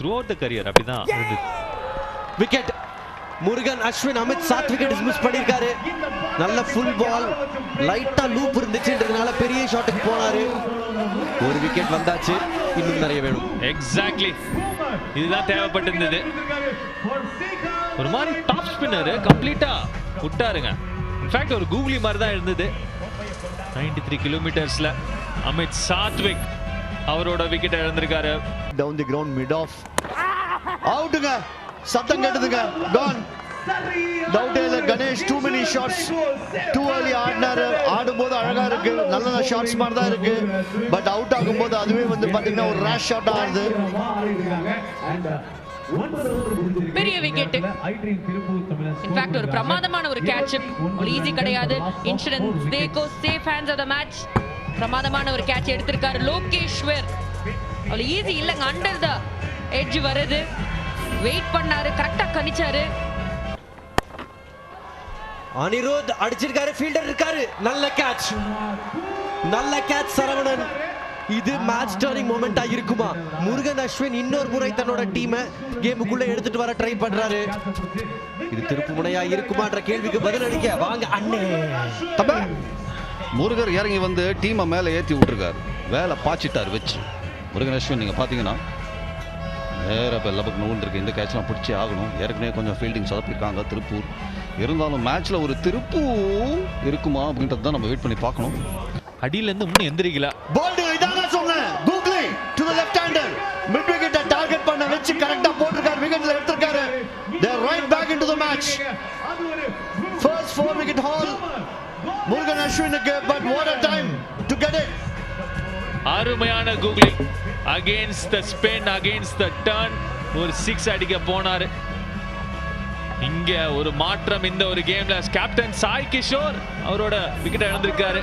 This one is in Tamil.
த்ரூ அவுட் த கரியர் அப்படிதான் இருந்தது. Wicket Murugan Ashwin Amit Sath wicket miss பண்ணிருக்காரு நல்ல ஃபுல் பால் லைட்டா லூப் இருந்துச்சுன்றதுனால பெரிய ஷாட்டுக்கு போனாரு. ஒரு விக்கெட் வந்தாச்சு. இன்னும் நிறைய வேணும். எக்ஸாக்ட்லி இதுதான் தேவைப்பட்டிருந்தது. ஒரு மாதிரி டாப் ஸ்பின்னர் கம்ப்ளீட்டா விட்டாருங்க. இன்ஃபேக்ட் ஒரு கூகுளி மாதிரி தான் இருந்தது. 93 த்ரீ கிலோமீட்டர்ஸ்ல அமித் சாத்விக். அவரோட wicket இழந்திருக்காரு. Down the ground mid off அவுட்டுங்க சத்தம் கேட்டதுங்க. கான் இல்லை. Ganesh too many shots too early ஆடினாரு. ஆடும்போது அழகா இருக்கு. நல்ல நல்ல ஷாட்ஸ் மாதிரி தான் இருக்கு. பட் அவுட் ஆகும்போது அதுவே வந்து பாத்தீங்கன்னா ஒரு ரேஷ் ஷாட் ஆடுது. பெரிய விக்கெட் இன்ஃபேக்ட் ஒரு பிரமாதமான ஒரு கேட்ச் ஒரு ஈஸி கிடையாது. Insurance தேகோ safe hands of the match பிரமாதமான ஒரு கேட்ச் எடுத்திருக்காரு லோகேஷ்வர். அவ்வளவு ஈஸி இல்லைங்க அண்டர் த எட்ஜ் வருது. வெயிட் பண்ணாரு கரெக்டா கணிச்சாரு. அனிருத் அடிச்சிருக்காரு ஃபீல்டர் இருக்காரு. நல்ல கேட்ச் நல்ல கேட்ச் சரவணன். இது மேட்ச் டர்னிங் மொமெண்டா இருக்குமா? முருகன் அஸ்வின் இன்னொரு முறை தன்னோட டீமை கேமுக்குள்ள எடுத்துட்டு வர ட்ரை பண்றாரு. இது திருப்பு முனையா இருக்குமான்ற கேள்விக்கு பதில் அளிக்க வாங்க அண்ணே. தப்ப முருகர் இறங்கி வந்து டீமை மேலே ஏற்றி விட்டுருக்காரு. வேலை பாய்ச்சிட்டார் வச்சு முருகன் அஸ்வின் நீங்கள் பார்த்தீங்கன்னா நேராக இப்போ லபக் நூல் இருக்கு. இந்த கேட்ச்லாம் பிடிச்சி ஆகணும். ஏற்கனவே கொஞ்சம் ஃபீல்டிங் சொதப்பிருக்காங்க திருப்பூர். இருந்தாலும் மேட்ச்சில் ஒரு திருப்பூர் இருக்குமா அப்படின்றது தான் நம்ம வெயிட் பண்ணி பார்க்கணும். அடியில இருந்து இன்னும் எந்திரிக்கல. போல்டு இதாங்க சொன்னேன். Googly to the left hander mid விக்கெட்டை டார்கெட் பண்ண வச்சு கரெக்டா போட்டிருக்காரு. விக்கெட்ல எடுத்திருக்காரு. They right back into the match first four wicket haul Murugan அஸ்வினுக்கு but what a time to get it அருமையான googling against the spin against the turn ஒரு சிக்ஸ் அடிக்க போனாரு. இங்க ஒரு மாற்றம் இந்த ஒரு கேம்ல கேப்டன் சாய் கிஷோர் அவரோட விக்கெட் இழந்திருக்காரு.